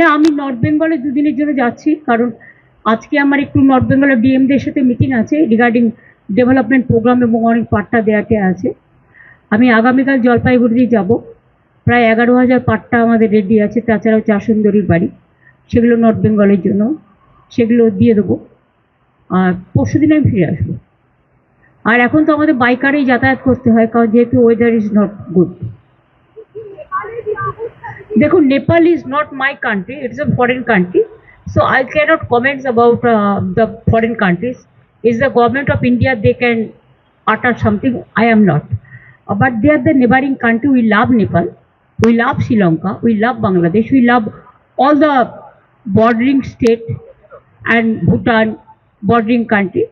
না, আমি নর্থ বেঙ্গলে দুদিনের জন্য যাচ্ছি, কারণ আজকে আমার একটু নর্থ বেঙ্গলের ডিএমদের সাথে মিটিং আছে রিগার্ডিং ডেভেলপমেন্ট প্রোগ্রাম এবং অনেক পাট্টা দেওয়াতে আছে। আমি আগামীকাল জলপাইগুড়ি যাব। প্রায় এগারো হাজার পাট্টা আমাদের রেডি আছে, তাছাড়াও চা সুন্দরীর বাড়ি। সেগুলো নর্থ বেঙ্গলের জন্য, সেগুলো দিয়ে দেবো। আর পরশু দিন আমি ফিরে আসব। আর এখন তো আমাদের বাইকারেই যাতায়াত করতে হয়, কারণ যেহেতু ওয়েদার ইজ নট গুড দেখুন Nepal is not my country it's a foreign country so I can't comments about the foreign countries is the government of India they can utter something i am not Uh, but they are the neighboring country we love nepal we love sri lanka we love bangladesh we love all the bordering state and bhutan bordering country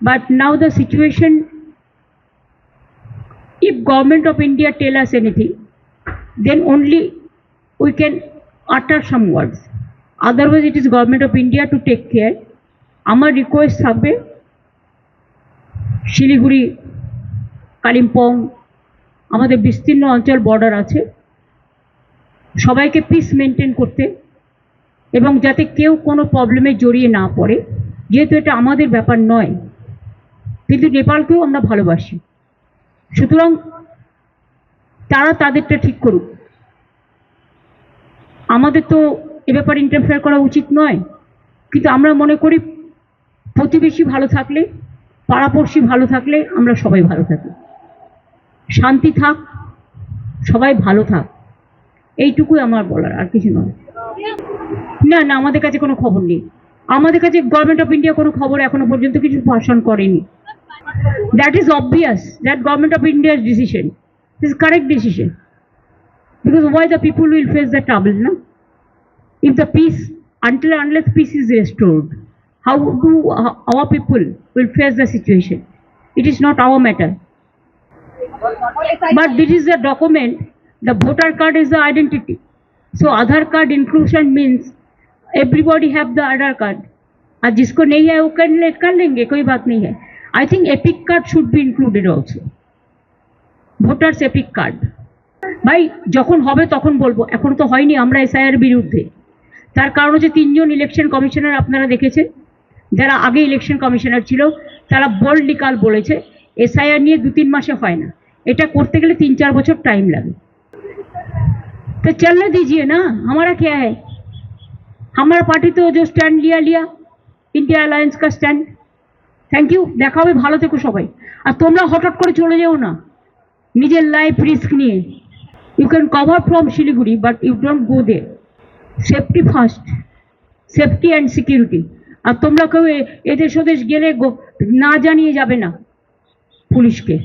but now the situation if government of india tell us anything then only we can utter some words. Otherwise, it is government of india to take care. আমার request থাকবে শিলিগুড়ি, কালিম্পং, আমাদের বিস্তীর্ণ অঞ্চল border আছে। সবাইকে piece maintain করতে এবং যাতে কেউ কোনো প্রবলেমে জড়িয়ে না পড়ে, যেহেতু এটা আমাদের ব্যাপার নয়। কিন্তু নেপালকেও আমরা ভালোবাসি। সুতরাং তারা তাদেরটা ঠিক করুক। আমাদের তো এ ব্যাপারে ইন্টারফেয়ার করা উচিত নয়। কিন্তু আমরা মনে করি, প্রতিবেশী ভালো থাকলে, পাড়াপড়শি ভালো থাকলে আমরা সবাই ভালো থাকি। শান্তি থাক, সবাই ভালো থাক। এইটুকুই আমার বলার, আর কিছু নয়। না না, আমাদের কাছে কোনো খবর নেই। আমাদের কাছে গভর্নমেন্ট অফ ইন্ডিয়া কোনো খবর এখনও পর্যন্ত কিছু ভাষণ করেনি। That is obvious that government of ইন্ডিয়ার decision is correct decision Because why the people will face the trouble, no? If the peace, until unless peace is restored, how do uh, our people will face the situation? It is not our matter. But this is a document. The voter card is the identity. So Aadhaar card inclusion means everybody have the Aadhaar card. आज जिसको नहीं है वो कर कर लेंगे कोई बात नहीं I think think epic card should be included also voters epic ভাই যখন হবে তখন বলবো এখন তো হয়নি আমরা এসআইআর বিরুদ্ধে তার কারণ হচ্ছে তিনজন ইলেকশন কমিশনার আপনারা দেখেছেন যারা আগে ইলেকশন কমিশনার ছিল তারা বোল্ডলি কাল বলেছে এসআইআর নিয়ে দু তিন মাসে হয় না এটা করতে গেলে তিন চার বছর টাইম লাগে तो चलने दीजिए ना हमारा क्या है हमारा पार्टी तो जो स्टैंड लिया लिया इंडिया अलायंस का स्टैंड থ্যাংক ইউ দেখা হবে ভালো থেকো সবাই আর তোমরা হঠাৎ করে চলে যেও না নিজের লাইফ রিস্ক নিয়ে You can cover from Siliguri but you don't go there safety first safety and security আর তোমরা কেউ এদেশ ওদেশ গেলে না জানিয়ে যাবে না পুলিশকে।